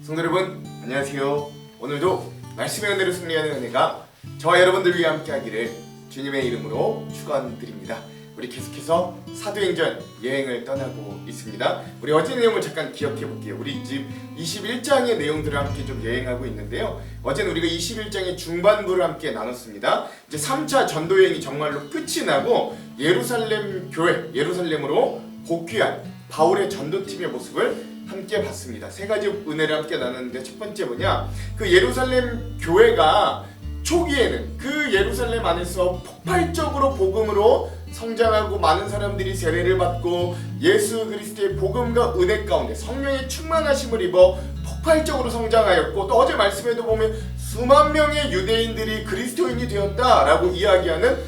성도 여러분 안녕하세요. 오늘도 말씀의 은혜로 승리하는 은혜가 저와 여러분들 위해 함께하기를 주님의 이름으로 축원드립니다. 우리 계속해서 사도행전 여행을 떠나고 있습니다. 우리 어제 내용을 잠깐 기억해 볼게요. 우리 지금 21장의 내용들을 함께 좀 여행하고 있는데요. 어제는 우리가 21장의 중반부를 함께 나눴습니다. 이제 3차 전도 여행이 정말로 끝이 나고 예루살렘 교회, 예루살렘으로 복귀한 바울의 전도팀의 모습을 함께 봤습니다. 세 가지 은혜를 함께 나눴는데 첫 번째 뭐냐? 그 예루살렘 교회가 초기에는 그 예루살렘 안에서 폭발적으로 복음으로 성장하고 많은 사람들이 세례를 받고 예수 그리스도의 복음과 은혜 가운데 성령의 충만하심을 입어 폭발적으로 성장하였고 또 어제 말씀에도 보면 수만 명의 유대인들이 그리스도인이 되었다라고 이야기하는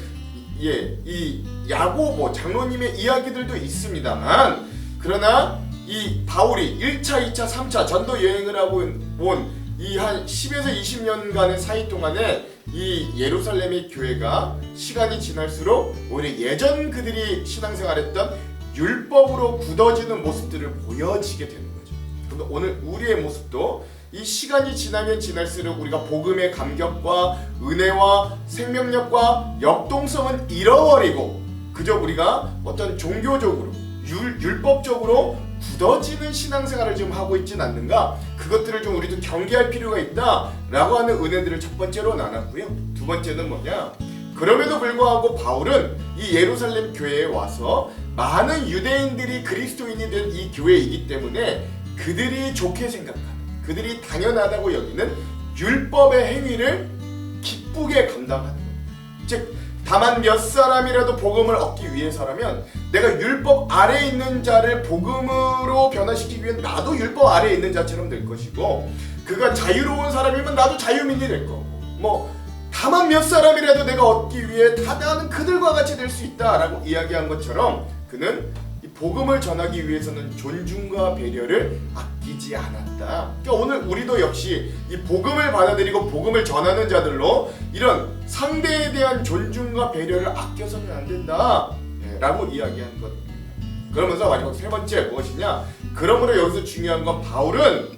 예, 이 야고보 장로님의 이야기들도 있습니다만 그러나 이 바울이 1차, 2차, 3차 전도 여행을 하고 온 이 한 10에서 20년간의 사이 동안에 이 예루살렘의 교회가 시간이 지날수록 오히려 예전 그들이 신앙생활했던 율법으로 굳어지는 모습들을 보여지게 되는 거죠. 근데 오늘 우리의 모습도 이 시간이 지나면 지날수록 우리가 복음의 감격과 은혜와 생명력과 역동성은 잃어버리고 그저 우리가 어떤 종교적으로 율, 율법적으로 굳어지는 신앙생활을 지금 하고 있진 않는가? 그것들을 좀 우리도 경계할 필요가 있다라고 하는 은혜들을 첫 번째로 나눴고요. 두 번째는 뭐냐? 그럼에도 불구하고 바울은 이 예루살렘 교회에 와서 많은 유대인들이 그리스도인이 된 이 교회이기 때문에 그들이 좋게 생각하는 그들이 당연하다고 여기는 율법의 행위를 기쁘게 감당하는 것. 즉 다만 몇 사람이라도 복음을 얻기 위해서라면 내가 율법 아래 있는 자를 복음으로 변화시키기 위해 나도 율법 아래 있는 자처럼 될 것이고 그가 자유로운 사람이면 나도 자유민이 될 거고 뭐 다만 몇 사람이라도 내가 얻기 위해 다 나는 그들과 같이 될 수 있다라고 이야기한 것처럼 그는 이 복음을 전하기 위해서는 존중과 배려를 아끼지 않았다. 그러니까 오늘 우리도 역시 이 복음을 받아들이고 복음을 전하는 자들로 이런 상대에 대한 존중과 배려를 아껴서는 안 된다 라고 이야기한 것. 그러면서 마지막 세 번째 무엇이냐? 그러므로 여기서 중요한 건 바울은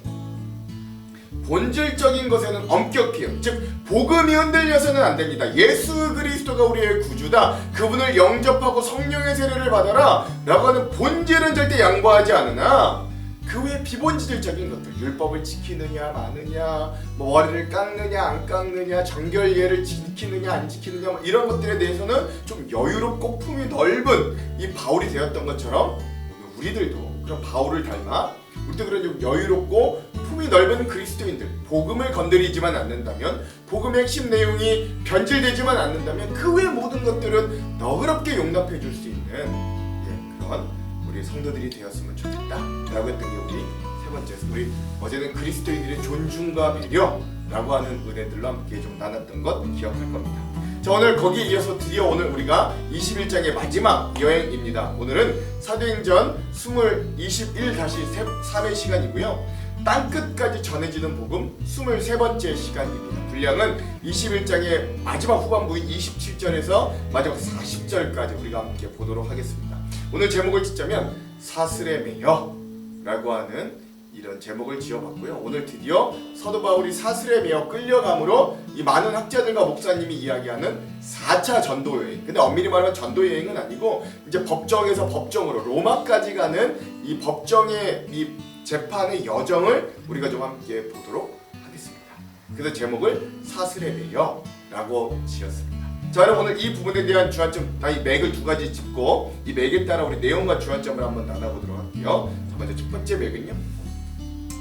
본질적인 것에는 엄격해요. 즉 복음이 흔들려서는 안 됩니다. 예수 그리스도가 우리의 구주다. 그분을 영접하고 성령의 세례를 받아라라고 하는 본질은 절대 양보하지 않으나 그 외 비본질적인 것들 율법을 지키느냐 마느냐 뭐 머리를 깎느냐 안 깎느냐 정결예를 지키느냐 안 지키느냐 뭐 이런 것들에 대해서는 좀 여유롭고 품이 넓은 이 바울이 되었던 것처럼 오늘 우리들도 그런 바울을 닮아 우리도 그런 좀 여유롭고 품이 넓은 그리스도인들 복음을 건드리지만 않는다면 복음의 핵심 내용이 변질되지만 않는다면 그 외 모든 것들은 너그럽게 용납해 줄 수 있는 예, 그런 우리 성도들이 되었으면 좋겠다라고 했던 게 우리 세 번째. 우리 어제는 그리스도인들의 존중과 배려 라고 하는 은혜들로 함께 좀 나눴던 것 기억할 겁니다. 자 오늘 거기에 이어서 드디어 오늘 우리가 21장의 마지막 여행입니다. 오늘은 사도행전 20, 21-3의 시간이고요. 땅끝까지 전해지는 복음 23번째 시간입니다. 분량은 21장의 마지막 후반부인 27절에서 마지막 40절까지 우리가 함께 보도록 하겠습니다. 오늘 제목을 짓자면 사슬에 매여 라고 하는 이런 제목을 지어봤고요. 오늘 드디어 사도 바울이 사슬에 매여 끌려감으로 이 많은 학자들과 목사님이 이야기하는 4차 전도 여행. 근데 엄밀히 말하면 전도 여행은 아니고 이제 법정에서 법정으로 로마까지 가는 이 법정의 이 재판의 여정을 우리가 좀 함께 보도록 하겠습니다. 그래서 제목을 사슬에 매여라고 지었습니다. 자, 여러분 오늘 이 부분에 대한 주안점, 다이 맥을 두 가지 짚고 이 맥에 따라 우리 내용과 주안점을 한번 나눠보도록 할게요. 자, 먼저 첫 번째 맥은요.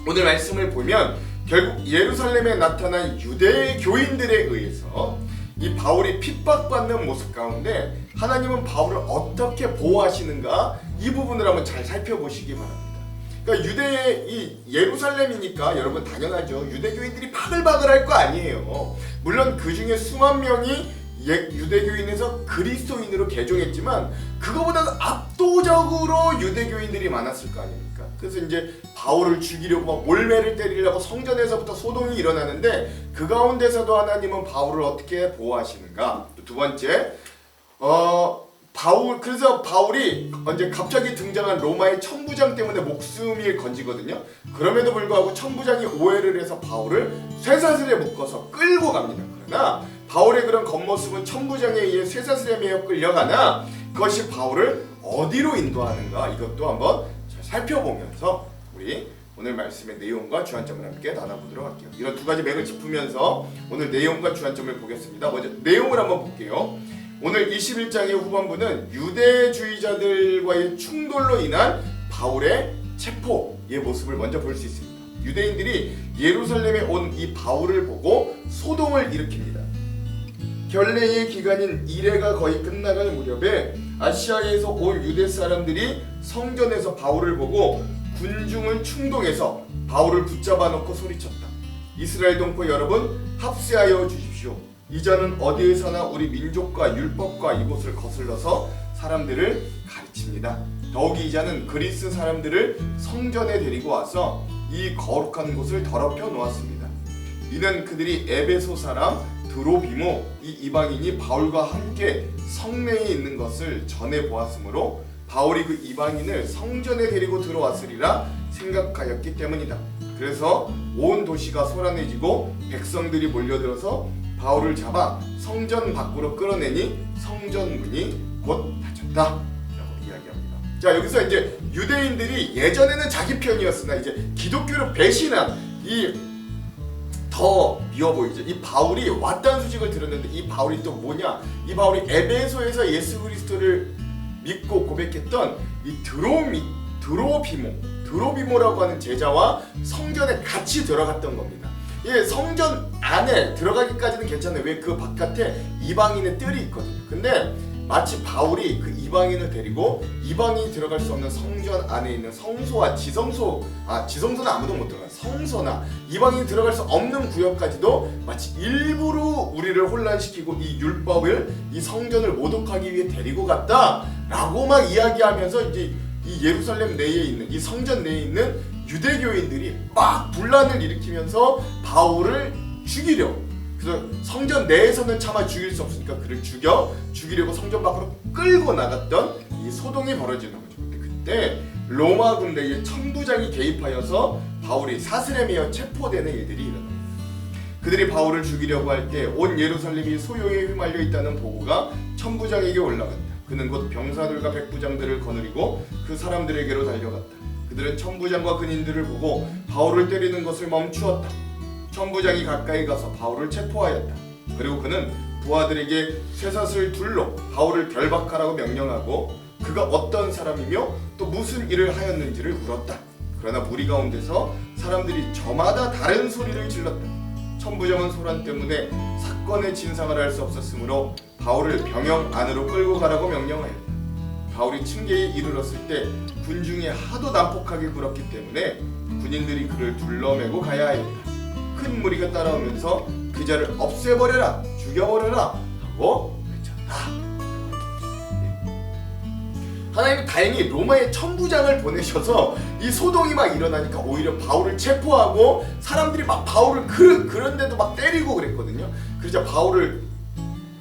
오늘 말씀을 보면 결국 예루살렘에 나타난 유대 교인들에 의해서 이 바울이 핍박받는 모습 가운데 하나님은 바울을 어떻게 보호하시는가 이 부분을 한번 잘 살펴보시기 바랍니다. 그러니까 유대 이 예루살렘이니까 여러분 당연하죠. 유대교인들이 바글바글할 거 아니에요. 물론 그 중에 수만 명이 예- 유대교인에서 그리스도인으로 개종했지만 그거보다 압도적으로 유대교인들이 많았을 거 아닙니까? 그래서 이제 바울을 죽이려고 막 올매를 때리려고 성전에서부터 소동이 일어나는데 그 가운데서도 하나님은 바울을 어떻게 보호하시는가? 또두 번째, 어 바울 그래서 바울이 언제 갑자기 등장한 로마의 천부장 때문에 목숨이 건지거든요. 그럼에도 불구하고 천부장이 오해를 해서 바울을 쇠사슬에 묶어서 끌고 갑니다. 그러나 바울의 그런 겉모습은 천부장에 의해 쇠사슬에 매여 끌려가나 그것이 바울을 어디로 인도하는가 이것도 한번 잘 살펴보면서 우리 오늘 말씀의 내용과 주안점을 함께 나눠보도록 할게요. 이런 두 가지 맥을 짚으면서 오늘 내용과 주안점을 보겠습니다. 먼저 내용을 한번 볼게요. 오늘 21장의 후반부는 유대주의자들과의 충돌로 인한 바울의 체포의 모습을 먼저 볼 수 있습니다. 유대인들이 예루살렘에 온 이 바울을 보고 소동을 일으킵니다. 결례의 기간인 이래가 거의 끝나갈 무렵에 아시아에서 온 유대 사람들이 성전에서 바울을 보고 군중을 충동해서 바울을 붙잡아 놓고 소리쳤다. 이스라엘 동포 여러분 합세하여 주십시오. 이자는 어디에서나 우리 민족과 율법과 이곳을 거슬러서 사람들을 가르칩니다. 더욱이 이자는 그리스 사람들을 성전에 데리고 와서 이 거룩한 곳을 더럽혀 놓았습니다. 이는 그들이 에베소 사람 드로비모 이 이방인이 바울과 함께 성내에 있는 것을 전해 보았으므로 바울이 그 이방인을 성전에 데리고 들어왔으리라 생각하였기 때문이다. 그래서 온 도시가 소란해지고 백성들이 몰려들어서 바울을 잡아 성전 밖으로 끌어내니 성전 문이 곧 닫혔다 라고 이야기합니다. 자 여기서 이제 유대인들이 예전에는 자기 편이었으나 이제 기독교를 배신한 이 더 미워 보이죠. 이 바울이 왔다는 소식을 들었는데 이 바울이 또 뭐냐? 이 바울이 에베소에서 예수 그리스도를 믿고 고백했던 이 드로미 드로비모 드로비모라고 하는 제자와 성전에 같이 들어갔던 겁니다. 예, 성전 안에 들어가기까지는 괜찮아요. 왜 그 바깥에 이방인의 뜰이 있거든요. 근데 마치 바울이 그 이방인을 데리고 이방인이 들어갈 수 없는 성전 안에 있는 성소와 지성소 아 지성소는 아무도 못 들어가 성소나 이방인이 들어갈 수 없는 구역까지도 마치 일부러 우리를 혼란시키고 이 율법을 이 성전을 모독하기 위해 데리고 갔다 라고 막 이야기하면서 이제 이 예루살렘 내에 있는 이 성전 내에 있는 유대교인들이 막 분란을 일으키면서 바울을 죽이려 그래서 성전 내에서는 차마 죽일 수 없으니까 그를 죽여 죽이려고 성전 밖으로 끌고 나갔던 이 소동이 벌어지는 거죠. 그때 로마 군대의 천부장이 개입하여서 바울이 사슬에 매여 체포되는 일들이 일어납니다. 그들이 바울을 죽이려고 할 때 온 예루살렘이 소요에 휘말려 있다는 보고가 천부장에게 올라갔다. 그는 곧 병사들과 백부장들을 거느리고 그 사람들에게로 달려갔다. 그들은 천부장과 근인들을 보고 바울을 때리는 것을 멈추었다. 천부장이 가까이 가서 바울을 체포하였다. 그리고 그는 부하들에게 쇠사슬 둘로 바울을 결박하라고 명령하고 그가 어떤 사람이며 또 무슨 일을 하였는지를 물었다. 그러나 무리 가운데서 사람들이 저마다 다른 소리를 질렀다. 천부장은 소란 때문에 사건의 진상을 알 수 없었으므로 바울을 병영 안으로 끌고 가라고 명령하였다. 바울이 층계에 이르렀을 때 군중이 하도 난폭하게 굴었기 때문에 군인들이 그를 둘러매고 가야 하였다. 큰 무리가 따라오면서 그 자를 없애버려라, 죽여버려라 하고 외쳤다. 하나님은 다행히 로마의 천부장을 보내셔서 이 소동이 막 일어나니까 오히려 바울을 체포하고 사람들이 막 바울을 그, 그런데도 막 때리고 그랬거든요. 그러자 바울을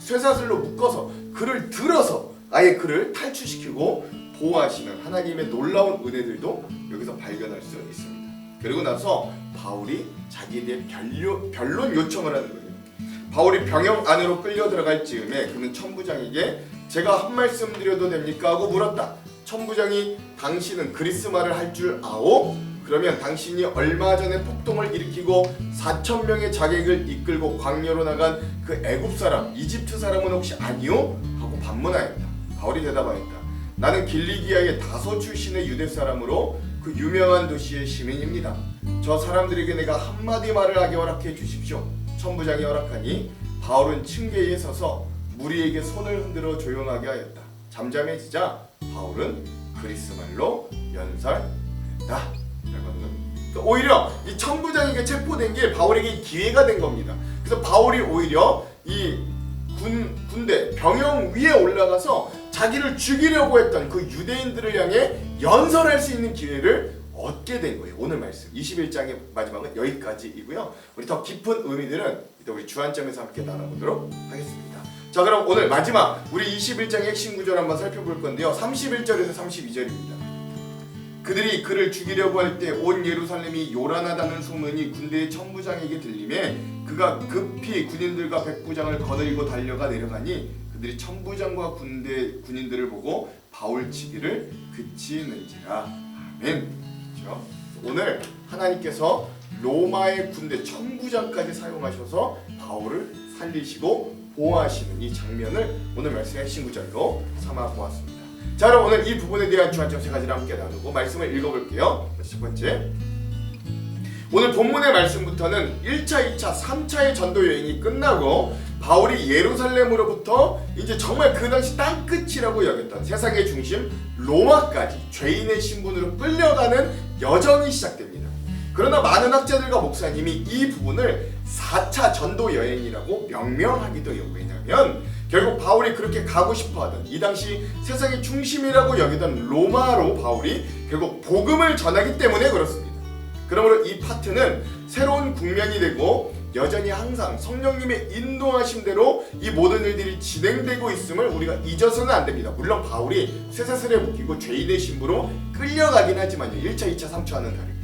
쇠사슬로 묶어서 그를 들어서 아예 그를 탈출시키고 보호하시는 하나님의 놀라운 은혜들도 여기서 발견할 수 있습니다. 그리고 나서 바울이 자기에 대해 변료, 변론 요청을 하는 거예요. 바울이 병영 안으로 끌려 들어갈 즈음에 그는 천부장에게 제가 한 말씀 드려도 됩니까 하고 물었다. 천부장이 당신은 그리스 말을 할 줄 아오? 그러면 당신이 얼마 전에 폭동을 일으키고 4천 명의 자객을 이끌고 광야로 나간 그 애굽 사람, 이집트 사람은 혹시 아니오? 하고 반문하였다. 바울이 대답하였다. 나는 길리기아의 다소 출신의 유대 사람으로 그 유명한 도시의 시민입니다. 저 사람들에게 내가 한마디 말을 하게 허락해 주십시오. 천부장이 허락하니 바울은 층계에 서서 무리에게 손을 흔들어 조용하게 하였다. 잠잠해지자 바울은 그리스 말로 연설했다. 그러니까 오히려 이 천부장에게 체포된 게 바울에게 기회가 된 겁니다. 그래서 바울이 오히려 이 군, 군대 병영 위에 올라가서 자기를 죽이려고 했던 그 유대인들을 향해 연설할 수 있는 기회를 얻게 된 거예요. 오늘 말씀 21장의 마지막은 여기까지이고요. 우리 더 깊은 의미들은 이따 우리 주안점에서 함께 나눠보도록 하겠습니다. 자 그럼 오늘 마지막 우리 21장의 핵심 구절 한번 살펴볼 건데요. 31절에서 32절입니다. 그들이 그를 죽이려고 할 때 온 예루살렘이 요란하다는 소문이 군대의 천부장에게 들림에 그가 급히 군인들과 백부장을 거느리고 달려가 내려가니 그들이 천부장과 군대 군인들을 보고 바울 치기를 그치는지라 아멘. 그렇죠? 오늘 하나님께서 로마의 군대 천부장까지 사용하셔서 바울을 살리시고 보호하시는 이 장면을 오늘 말씀의 핵심 구절로 삼아 보았습니다. 자, 그럼 오늘 이 부분에 대한 주안점 세 가지를 함께 나누고 말씀을 읽어볼게요. 첫 번째, 오늘 본문의 말씀부터는 1차, 2차, 3차의 전도 여행이 끝나고 바울이 예루살렘으로부터 이제 정말 그 당시 땅끝이라고 여겼던 세상의 중심 로마까지 죄인의 신분으로 끌려가는 여정이 시작됩니다. 그러나 많은 학자들과 목사님이 이 부분을 4차 전도 여행이라고 명명하기도 해요. 왜냐하면 결국 바울이 그렇게 가고 싶어 하던 이 당시 세상의 중심이라고 여기던 로마로 바울이 결국 복음을 전하기 때문에 그렇습니다. 그러므로 이 파트는 새로운 국면이 되고 여전히 항상 성령님의 인도하심대로 이 모든 일들이 진행되고 있음을 우리가 잊어서는 안 됩니다. 물론 바울이 쇠사슬에 묶이고 죄인의 신부로 끌려가긴 하지만요. 1차, 2차, 3차와는 다릅니다.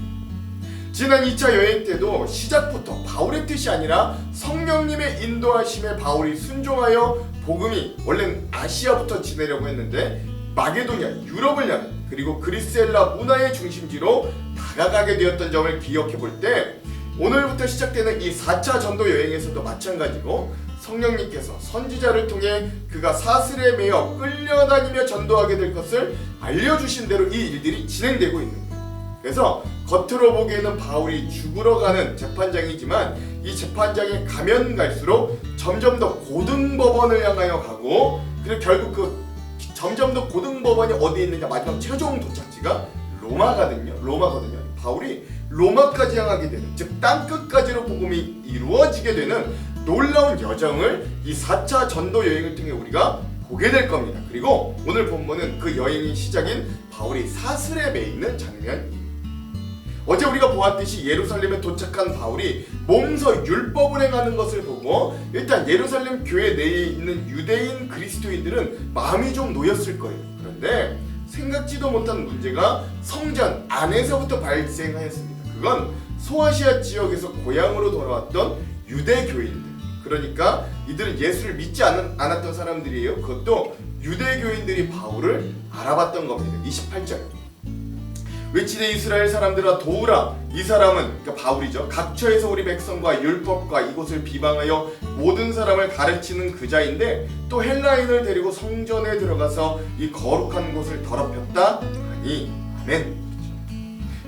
지난 2차 여행 때도 시작부터 바울의 뜻이 아니라 성령님의 인도하심에 바울이 순종하여 복음이 원래는 아시아부터 지내려고 했는데 마게도냐, 유럽을 향해 그리고 그리스엘라 문화의 중심지로 다가가게 되었던 점을 기억해 볼 때 오늘부터 시작되는 이 4차 전도 여행에서도 마찬가지로 성령님께서 선지자를 통해 그가 사슬에 매여 끌려다니며 전도하게 될 것을 알려주신 대로 이 일들이 진행되고 있는 거예요. 그래서 겉으로 보기에는 바울이 죽으러 가는 재판장이지만 이 재판장에 가면 갈수록 점점 더 고등법원을 향하여 가고 그리고 결국 그 점점 더 고등법원이 어디에 있느냐 마지막 최종 도착지가 로마거든요. 로마거든요. 바울이 로마까지 향하게 되는 즉 땅끝까지로 복음이 이루어지게 되는 놀라운 여정을 이 4차 전도 여행을 통해 우리가 보게 될 겁니다. 그리고 오늘 본문은 그 여행의 시작인 바울이 사슬에 매 있는 장면입니다. 어제 우리가 보았듯이 예루살렘에 도착한 바울이 몸소 율법을 행하는 것을 보고 일단 예루살렘 교회 내에 있는 유대인 그리스도인들은 마음이 좀 놓였을 거예요. 그런데 생각지도 못한 문제가 성전 안에서부터 발생하였습니다. 그건 소아시아 지역에서 고향으로 돌아왔던 유대 교인들. 그러니까 이들은 예수를 믿지 않, 않았던 사람들이에요. 그것도 유대 교인들이 바울을 알아봤던 겁니다. 28절. 외치는 이스라엘 사람들아 도우라. 이 사람은 그러니까 바울이죠. 각처에서 우리 백성과 율법과 이곳을 비방하여 모든 사람을 가르치는 그자인데 또 헬라인을 데리고 성전에 들어가서 이 거룩한 곳을 더럽혔다. 하니 아멘.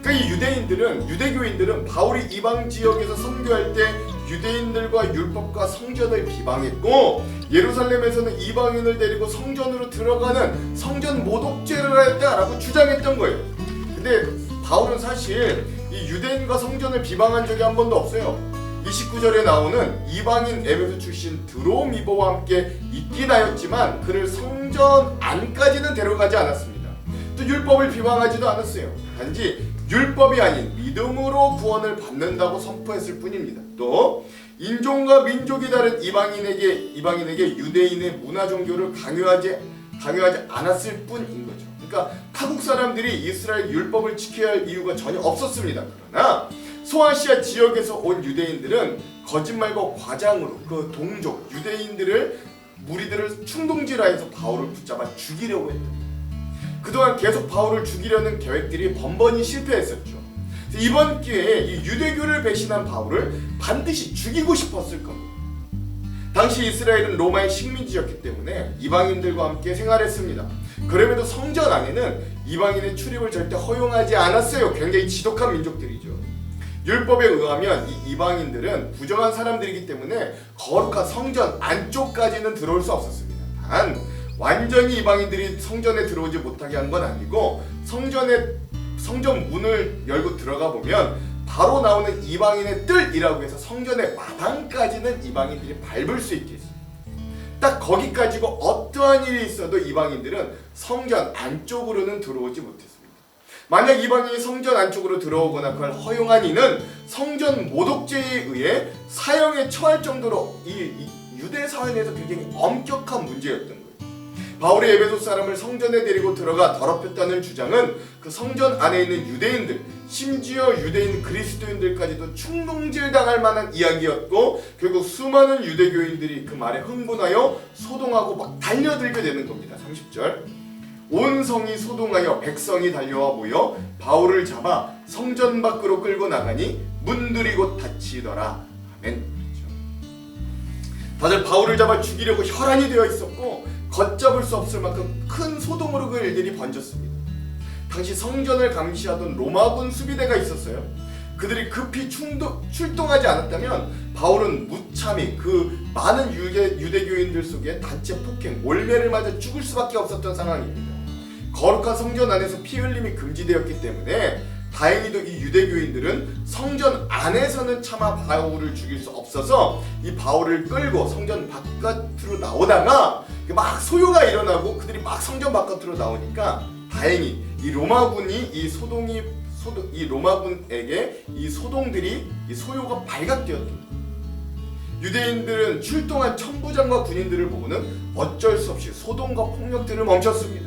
그러니까 이 유대인들은 유대교인들은 바울이 이방 지역에서 선교할 때 유대인들과 율법과 성전을 비방했고 예루살렘에서는 이방인을 데리고 성전으로 들어가는 성전 모독죄를 했다라고 주장했던 거예요. 근데 바울은 사실 이 유대인과 성전을 비방한 적이 한 번도 없어요. 29절에 나오는 이방인 에베소 출신 드로미보와 함께 있긴 하였지만 그를 성전 안까지는 데려가지 않았습니다. 또 율법을 비방하지도 않았어요. 단지 율법이 아닌 믿음으로 구원을 받는다고 선포했을 뿐입니다. 또 인종과 민족이 다른 이방인에게 이방인에게 유대인의 문화 종교를 강요하지 강요하지 않았을 뿐인 거죠. 그러니까 타국 사람들이 이스라엘 율법을 지켜야 할 이유가 전혀 없었습니다. 그러나 소아시아 지역에서 온 유대인들은 거짓말과 과장으로 그 동족 유대인들을 무리들을 충동질하여서 바울을 붙잡아 죽이려고 했다. 그동안 계속 바울을 죽이려는 계획들이 번번이 실패했었죠. 이번 기회에 이 유대교를 배신한 바울을 반드시 죽이고 싶었을 겁니다. 당시 이스라엘은 로마의 식민지였기 때문에 이방인들과 함께 생활했습니다. 그럼에도 성전 안에는 이방인의 출입을 절대 허용하지 않았어요. 굉장히 지독한 민족들이죠. 율법에 의하면 이 이방인들은 부정한 사람들이기 때문에 거룩한 성전 안쪽까지는 들어올 수 없었습니다. 단 완전히 이방인들이 성전에 들어오지 못하게 한 건 아니고 성전에 성전 문을 열고 들어가 보면 바로 나오는 이방인의 뜰이라고 해서 성전의 마당까지는 이방인들이 밟을 수 있게. 딱 거기까지고 어떠한 일이 있어도 이방인들은 성전 안쪽으로는 들어오지 못했습니다. 만약 이방인이 성전 안쪽으로 들어오거나 그걸 허용한 이는 성전 모독죄에 의해 사형에 처할 정도로 이, 이 유대 사회 내에서 굉장히 엄격한 문제였던 거예요. 바울이 에베소 사람을 성전에 데리고 들어가 더럽혔다는 주장은 그 성전 안에 있는 유대인들, 심지어 유대인 그리스도인들까지도 충동질 당할 만한 이야기였고 결국 수많은 유대교인들이 그 말에 흥분하여 소동하고 막 달려들게 되는 겁니다. 30절. 온 성이 소동하여 백성이 달려와 모여 바울을 잡아 성전 밖으로 끌고 나가니 문들이 곧 닫히더라. 아멘. 다들 바울을 잡아 죽이려고 혈안이 되어 있었고 걷잡을 수 없을 만큼 큰 소동으로 그 일들이 번졌습니다. 당시 성전을 감시하던 로마군 수비대가 있었어요. 그들이 급히 충도, 출동하지 않았다면 바울은 무참히 그 많은 유대, 유대교인들 속에 단체 폭행, 몰매를 맞아 죽을 수밖에 없었던 상황입니다. 거룩한 성전 안에서 피 흘림이 금지되었기 때문에 다행히도 이 유대교인들은 성전 안에서는 차마 바울을 죽일 수 없어서 이 바울을 끌고 성전 바깥으로 나오다가 막 소요가 일어나고 그들이 막 성전 바깥으로 나오니까 다행히 이 로마군이 이 소동이 소동 이 로마군에게 이 소동들이 이 소요가 발각되었던 거예요. 유대인들은 출동한 천부장과 군인들을 보고는 어쩔 수 없이 소동과 폭력들을 멈췄습니다.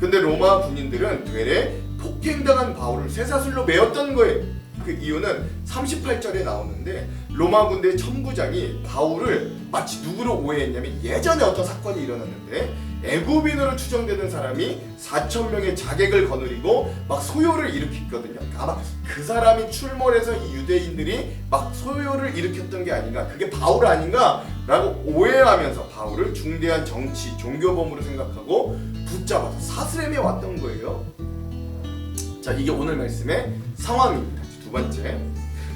근데 로마 군인들은 되레 폭행당한 바울을 쇠사슬로 메었던 거예요. 그 이유는 38절에 나오는데 로마 군대 천부장이 바울을 마치 누구로 오해했냐면 예전에 어떤 사건이 일어났는데 애굽인으로 추정되는 사람이 4천 명의 자객을 거느리고 막 소요를 일으켰거든요. 아마 그 사람이 출몰해서 이 유대인들이 막 소요를 일으켰던 게 아닌가, 그게 바울 아닌가라고 오해하면서 바울을 중대한 정치 종교범으로 생각하고 붙잡아서 사슬함에 왔던 거예요. 자, 이게 오늘 말씀의 상황입니다. 두 번째.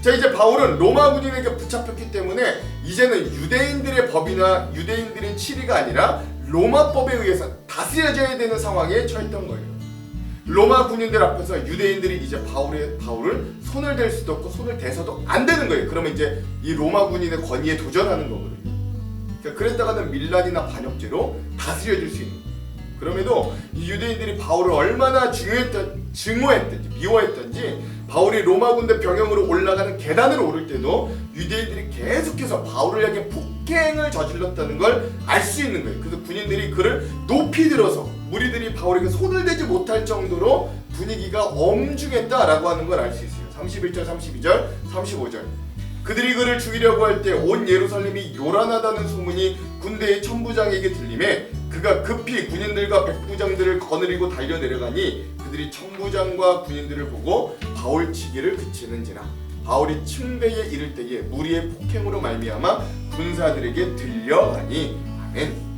자, 이제 바울은 로마 군인에게 붙잡혔기 때문에 이제는 유대인들의 법이나 유대인들의 치리가 아니라 로마법에 의해서 다스려져야 되는 상황에 처했던 거예요. 로마 군인들 앞에서 유대인들이 이제 바울의 바울을 손을 댈 수도 없고 손을 대서도 안 되는 거예요. 그러면 이제 이 로마 군인의 권위에 도전하는 거거든요. 그러니까 그랬다가는 밀란이나 반역죄로 다스려질 수 있는 거예요. 그럼에도 이 유대인들이 바울을 얼마나 중요했던 증오했든지 미워했던지 바울이 로마 군대 병영으로 올라가는 계단을 오를 때도 유대인들이 계속해서 바울을 향해 폭행을 저질렀다는 걸 알 수 있는 거예요. 그래서 군인들이 그를 높이 들어서 무리들이 바울에게 손을 대지 못할 정도로 분위기가 엄중했다라고 하는 걸 알 수 있어요. 31절, 32절, 35절. 그들이 그를 죽이려고 할 때 온 예루살렘이 요란하다는 소문이 군대의 천부장에게 들림에 그가 급히 군인들과 백부장들을 거느리고 달려 내려가니 그들이 천부장과 군인들을 보고 바울 치기를 그치는지라 바울이 층배에 이를 때에 무리의 폭행으로 말미암아 군사들에게 들려가니 아멘.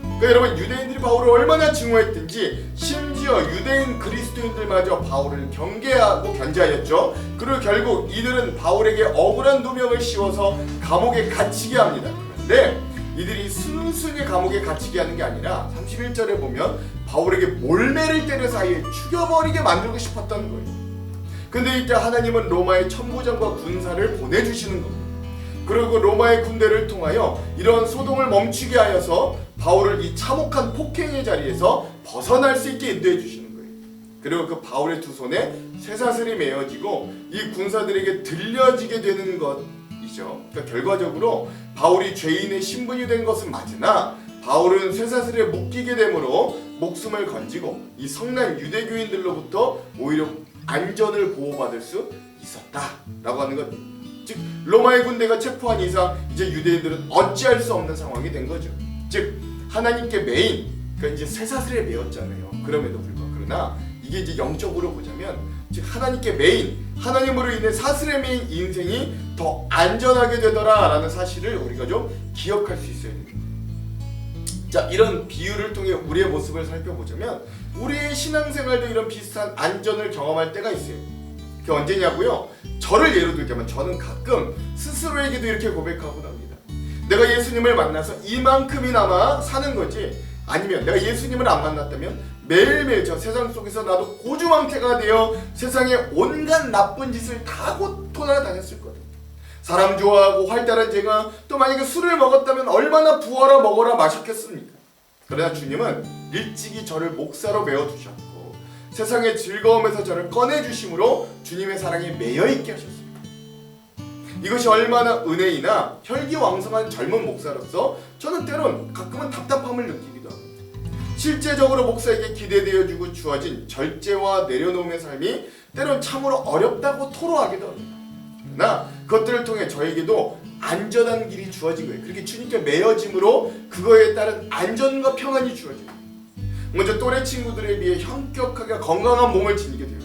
그러니까 여러분 유대인들이 바울을 얼마나 증오했든지 심지어 유대인 그리스도인들마저 바울을 경계하고 견제하였죠. 그리고 결국 이들은 바울에게 억울한 누명을 씌워서 감옥에 갇히게 합니다. 그런데 이들이 순순히 감옥에 갇히게 하는 게 아니라 31절에 보면 바울에게 몰매를 때려 사이에 죽여버리게 만들고 싶었던 거예요. 근데 이때 하나님은 로마의 천부장과 군사를 보내주시는 겁니다. 그리고 로마의 군대를 통하여 이런 소동을 멈추게 하여서 바울을 이 참혹한 폭행의 자리에서 벗어날 수 있게 인도해 주시는 거예요. 그리고 그 바울의 두 손에 쇠사슬이 메어지고 이 군사들에게 들려지게 되는 것이죠. 그러니까 결과적으로 바울이 죄인의 신분이 된 것은 맞으나 바울은 쇠사슬에 묶이게 되므로 목숨을 건지고 이 성난 유대교인들로부터 오히려 안전을 보호받을 수 있었다라고 하는 것. 즉 로마의 군대가 체포한 이상 이제 유대인들은 어찌할 수 없는 상황이 된 거죠. 즉 하나님께 메인 그러니까 이제 쇠사슬에 메었잖아요. 그럼에도 불구하고 그러나 이게 이제 영적으로 보자면 즉 하나님께 메인 하나님으로 인해 사슬에 메인 인생이 더 안전하게 되더라라는 사실을 우리가 좀 기억할 수 있어야 됩니다. 자 이런 비유를 통해 우리의 모습을 살펴보자면 우리의 신앙생활도 이런 비슷한 안전을 경험할 때가 있어요. 그게 언제냐고요? 저를 예로 들자면 저는 가끔 스스로에게도 이렇게 고백하곤 합니다. 내가 예수님을 만나서 이만큼이나마 사는 거지 아니면 내가 예수님을 안 만났다면 매일매일 저 세상 속에서 나도 고주망태가 되어 세상에 온갖 나쁜 짓을 다 하고 돌아다녔을 거다. 사람 좋아하고 활달한 제가 또 만약에 술을 먹었다면 얼마나 부어라 먹어라 마셨겠습니까? 그러나 주님은 일찍이 저를 목사로 메어두셨고 세상의 즐거움에서 저를 꺼내주심으로 주님의 사랑에 매여있게 하셨습니다. 이것이 얼마나 은혜이나 혈기왕성한 젊은 목사로서 저는 때론 가끔은 답답함을 느끼기도 합니다. 실제적으로 목사에게 기대되어주고 주어진 절제와 내려놓음의 삶이 때론 참으로 어렵다고 토로하기도 합니다. 그러나 그것들을 통해 저에게도 안전한 길이 주어진 거예요. 그렇게 주님께 매여짐으로 그거에 따른 안전과 평안이 주어집니다. 먼저 또래 친구들에 비해 현격하게 건강한 몸을 지니게 돼요.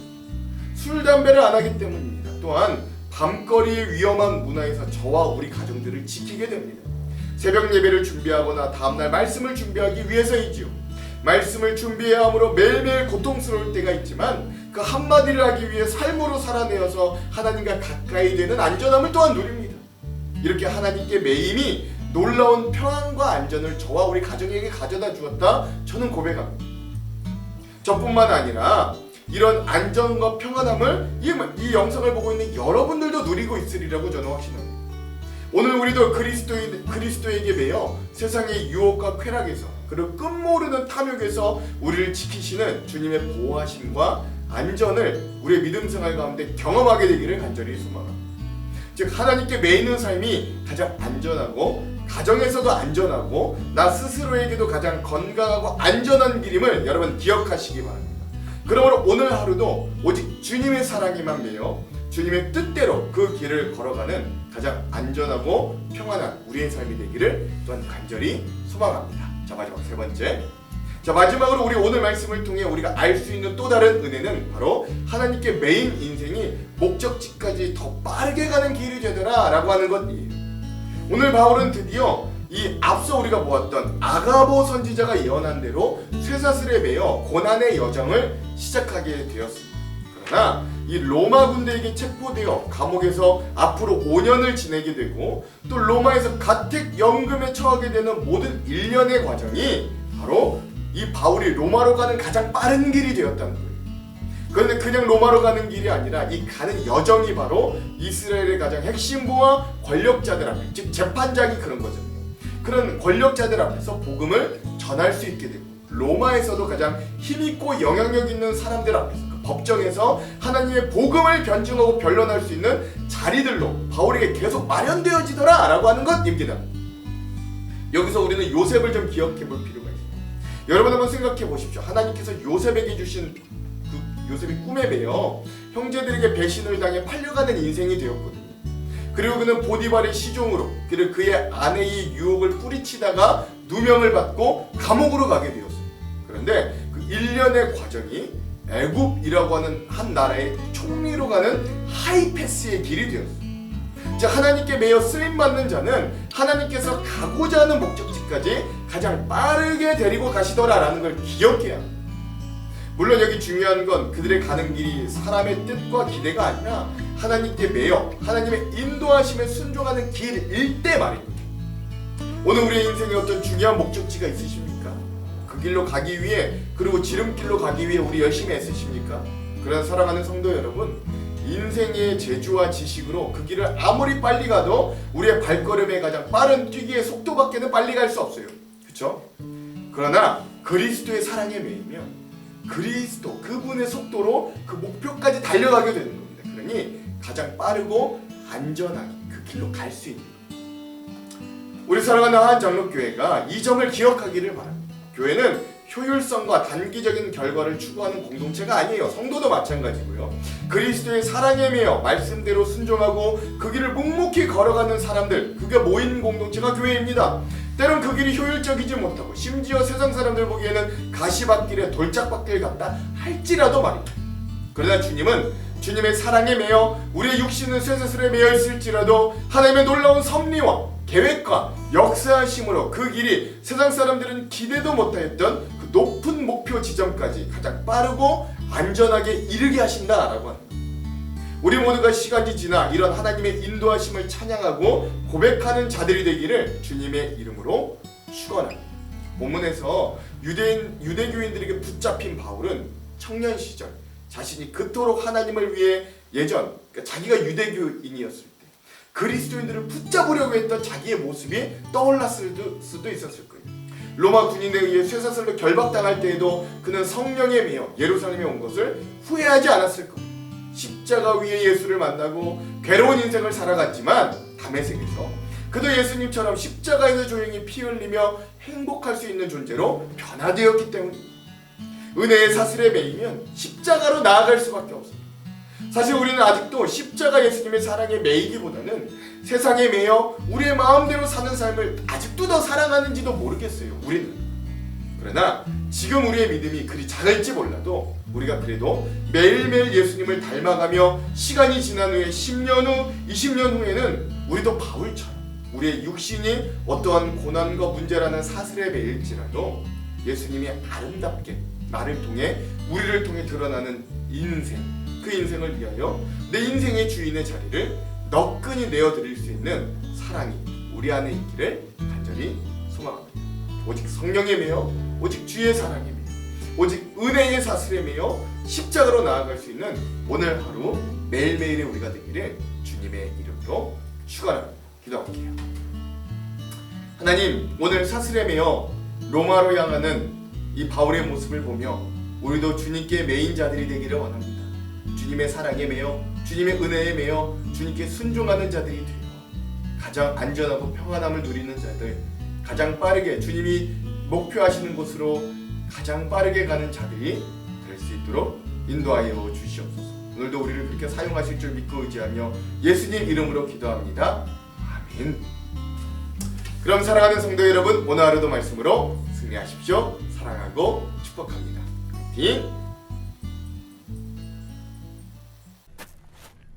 술 담배를 안 하기 때문입니다. 또한 밤거리의 위험한 문화에서 저와 우리 가정들을 지키게 됩니다. 새벽 예배를 준비하거나 다음날 말씀을 준비하기 위해서이지요. 말씀을 준비해야 함으로 매일매일 고통스러울 때가 있지만 그 한마디를 하기 위해 삶으로 살아내어서 하나님과 가까이 되는 안전함을 또한 누립니다. 이렇게 하나님께 매임이 놀라운 평안과 안전을 저와 우리 가정에게 가져다 주었다 저는 고백합니다. 저뿐만 아니라 이런 안전과 평안함을 이, 이 영상을 보고 있는 여러분들도 누리고 있으리라고 저는 확신합니다. 오늘 우리도 그리스도인, 그리스도에게 매여 세상의 유혹과 쾌락에서 그리고 끝모르는 탐욕에서 우리를 지키시는 주님의 보호하심과 안전을 우리의 믿음 생활 가운데 경험하게 되기를 간절히 소망합니다. 즉 하나님께 매이는 삶이 가장 안전하고 가정에서도 안전하고 나 스스로에게도 가장 건강하고 안전한 길임을 여러분 기억하시기 바랍니다. 그러므로 오늘 하루도 오직 주님의 사랑에만 매여 주님의 뜻대로 그 길을 걸어가는 가장 안전하고 평안한 우리의 삶이 되기를 또한 간절히 소망합니다. 자 마지막 세 번째. 자 마지막으로 우리 오늘 말씀을 통해 우리가 알 수 있는 또 다른 은혜는 바로 하나님께 매인 인생이 목적지까지 더 빠르게 가는 길이 되더라라고 하는 것이에요. 오늘 바울은 드디어 이 앞서 우리가 보았던 아가보 선지자가 예언한 대로 쇠사슬에 매여 고난의 여정을 시작하게 되었습니다. 그러나 이 로마 군대에게 체포되어 감옥에서 앞으로 5년을 지내게 되고 또 로마에서 가택 연금에 처하게 되는 모든 일련의 과정이 바로 이 바울이 로마로 가는 가장 빠른 길이 되었다는 거예요. 그런데 그냥 로마로 가는 길이 아니라 이 가는 여정이 바로 이스라엘의 가장 핵심부와 권력자들 앞에 즉 재판장이 그런 거잖아요. 그런 권력자들 앞에서 복음을 전할 수 있게 되고 로마에서도 가장 힘있고 영향력 있는 사람들 앞에서 그 법정에서 하나님의 복음을 변증하고 변론할 수 있는 자리들로 바울에게 계속 마련되어지더라 라고 하는 것입니다. 여기서 우리는 요셉을 좀 기억해 볼 필요가 있습니다. 여러분 한번 생각해 보십시오. 하나님께서 요셉에게 주신 그 요셉이 꿈에 매여 형제들에게 배신을 당해 팔려가는 인생이 되었거든요. 그리고 그는 보디발의 시종으로 그리고 그의 아내의 유혹을 뿌리치다가 누명을 받고 감옥으로 가게 되었어요. 그런데 그 1년의 과정이 애굽이라고 하는 한 나라의 총리로 가는 하이패스의 길이 되었어요. 자, 하나님께 매여 쓰임 받는 자는 하나님께서 가고자 하는 목적지까지 가장 빠르게 데리고 가시더라라는 걸 기억해야 합니다. 물론 여기 중요한 건 그들의 가는 길이 사람의 뜻과 기대가 아니라 하나님께 매여 하나님의 인도하심에 순종하는 길일 때 말입니다. 오늘 우리의 인생에 어떤 중요한 목적지가 있으십니까? 그 길로 가기 위해 그리고 지름길로 가기 위해 우리 열심히 애쓰십니까? 그런 사랑하는 성도 여러분, 인생의 재주와 지식으로 그 길을 아무리 빨리 가도 우리의 발걸음에 가장 빠른 뛰기의 속도밖에는 빨리 갈 수 없어요. 그렇죠? 그러나 그리스도의 사랑에 매이면 그리스도 그분의 속도로 그 목표까지 달려가게 되는 겁니다. 그러니 가장 빠르고 안전하게 그 길로 갈 수 있는 우리 사랑하는 한 장로교회가 이 점을 기억하기를 바랍니다. 교회는 효율성과 단기적인 결과를 추구하는 공동체가 아니에요. 성도도 마찬가지고요. 그리스도의 사랑에 매여 말씀대로 순종하고 그 길을 묵묵히 걸어가는 사람들, 그게 모인 공동체가 교회입니다. 때론 그 길이 효율적이지 못하고 심지어 세상 사람들 보기에는 가시밭길에 돌짝밭길 같다 할지라도 말입니다. 그러나 주님은 주님의 사랑에 매여 우리의 육신은 쇠사슬에 매여 있을지라도 하나님의 놀라운 섭리와 계획과 역사하심으로 그 길이 세상 사람들은 기대도 못하였던 그 높은 목표 지점까지 가장 빠르고 안전하게 이르게 하신다라고 합니다. 우리 모두가 시간이 지나 이런 하나님의 인도하심을 찬양하고 고백하는 자들이 되기를 주님의 이름으로 축원합니다. 본문에서 유대인 유대교인들에게 붙잡힌 바울은 청년 시절 자신이 그토록 하나님을 위해 예전 그러니까 자기가 유대교인이었을 때 그리스도인들을 붙잡으려고 했던 자기의 모습이 떠올랐을 수도 있었을 거예요. 로마 군인에 의해 쇠사슬로 결박당할 때에도 그는 성령에 매여 예루살렘에 온 것을 후회하지 않았을 겁니다. 십자가 위에 예수를 만나고 괴로운 인생을 살아갔지만 담에색에서 그도 예수님처럼 십자가에서 조용히 피 흘리며 행복할 수 있는 존재로 변화되었기 때문입니다. 은혜의 사슬에 매이면 십자가로 나아갈 수밖에 없습니다. 사실 우리는 아직도 십자가 예수님의 사랑에 매이기보다는 세상에 매여 우리의 마음대로 사는 삶을 아직도 더 사랑하는지도 모르겠어요. 우리는. 그러나 지금 우리의 믿음이 그리 작을지 몰라도 우리가 그래도 매일매일 예수님을 닮아가며 시간이 지난 후에 10년 후, 20년 후에는 우리도 바울처럼 우리의 육신이 어떠한 고난과 문제라는 사슬에 매일지라도 예수님이 아름답게 나를 통해 우리를 통해 드러나는 인생 그 인생을 위하여 내 인생의 주인의 자리를 너끈히 내어드릴 수 있는 사랑이 우리 안에 있기를 간절히 소망합니다. 오직 성령에 매여 오직 주의 사랑에 매여 오직 은혜의 사슬에 매여 십자가로 나아갈 수 있는 오늘 하루 매일매일의 우리가 되기를 주님의 이름으로 축원합니다. 기도할게요. 하나님 오늘 사슬에 매여 로마로 향하는 이 바울의 모습을 보며 우리도 주님께 매인 자들이 되기를 원합니다. 주님의 사랑에 매여 주님의 은혜에 매여 주님께 순종하는 자들이 되어 가장 안전하고 평안함을 누리는 자들 가장 빠르게 주님이 목표하시는 곳으로 가장 빠르게 가는 자들이 될 수 있도록 인도하여 주시옵소서. 오늘도 우리를 그렇게 사용하실 줄 믿고 의지하며 예수님 이름으로 기도합니다. 아멘. 그럼 사랑하는 성도 여러분 오늘 하루도 말씀으로 승리하십시오. 사랑하고 축복합니다. 파이팅!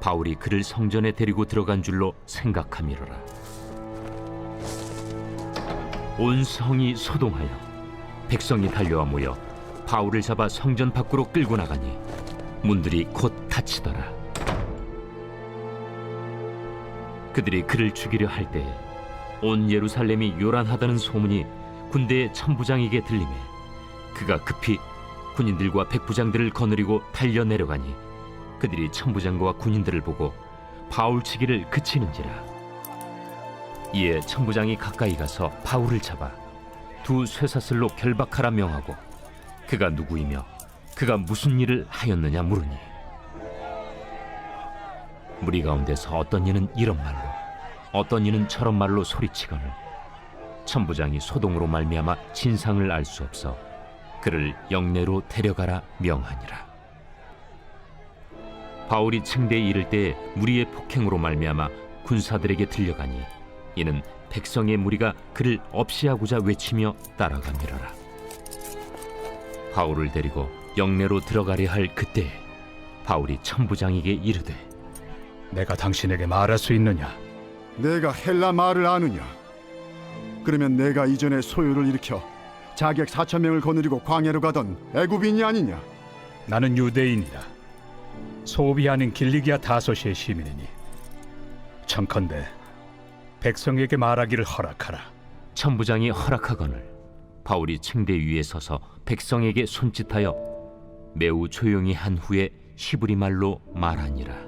바울이 그를 성전에 데리고 들어간 줄로 생각함이로라. 온 성이 소동하여 백성이 달려와 모여 바울을 잡아 성전 밖으로 끌고 나가니 문들이 곧 닫히더라. 그들이 그를 죽이려 할 때에 온 예루살렘이 요란하다는 소문이 군대의 천부장에게 들리매 그가 급히 군인들과 백부장들을 거느리고 달려 내려가니 그들이 천부장과 군인들을 보고 바울 치기를 그치는지라 이에 천부장이 가까이 가서 바울을 잡아 두 쇠사슬로 결박하라 명하고 그가 누구이며 그가 무슨 일을 하였느냐 물으니 무리 가운데서 어떤 이는 이런 말로 어떤 이는 저런 말로 소리치거늘 천부장이 소동으로 말미암아 진상을 알 수 없어 그를 영내로 데려가라 명하니라. 바울이 층대에 이를 때에 무리의 폭행으로 말미암아 군사들에게 들려가니 이는 백성의 무리가 그를 없이하고자 외치며 따라가미러라. 바울을 데리고 영내로 들어가려 할 그때 바울이 천부장에게 이르되 내가 당신에게 말할 수 있느냐 내가 헬라 말을 아느냐? 그러면 내가 이전에 소요를 일으켜 자객 4천 명을 거느리고 광야로 가던 애굽인이 아니냐? 나는 유대인이다 소비 아닌 길리기아 다소시의 시민이니 청컨대 백성에게 말하기를 허락하라. 천부장이 허락하거늘 바울이 층대 위에 서서 백성에게 손짓하여 매우 조용히 한 후에 히브리 말로 말하니라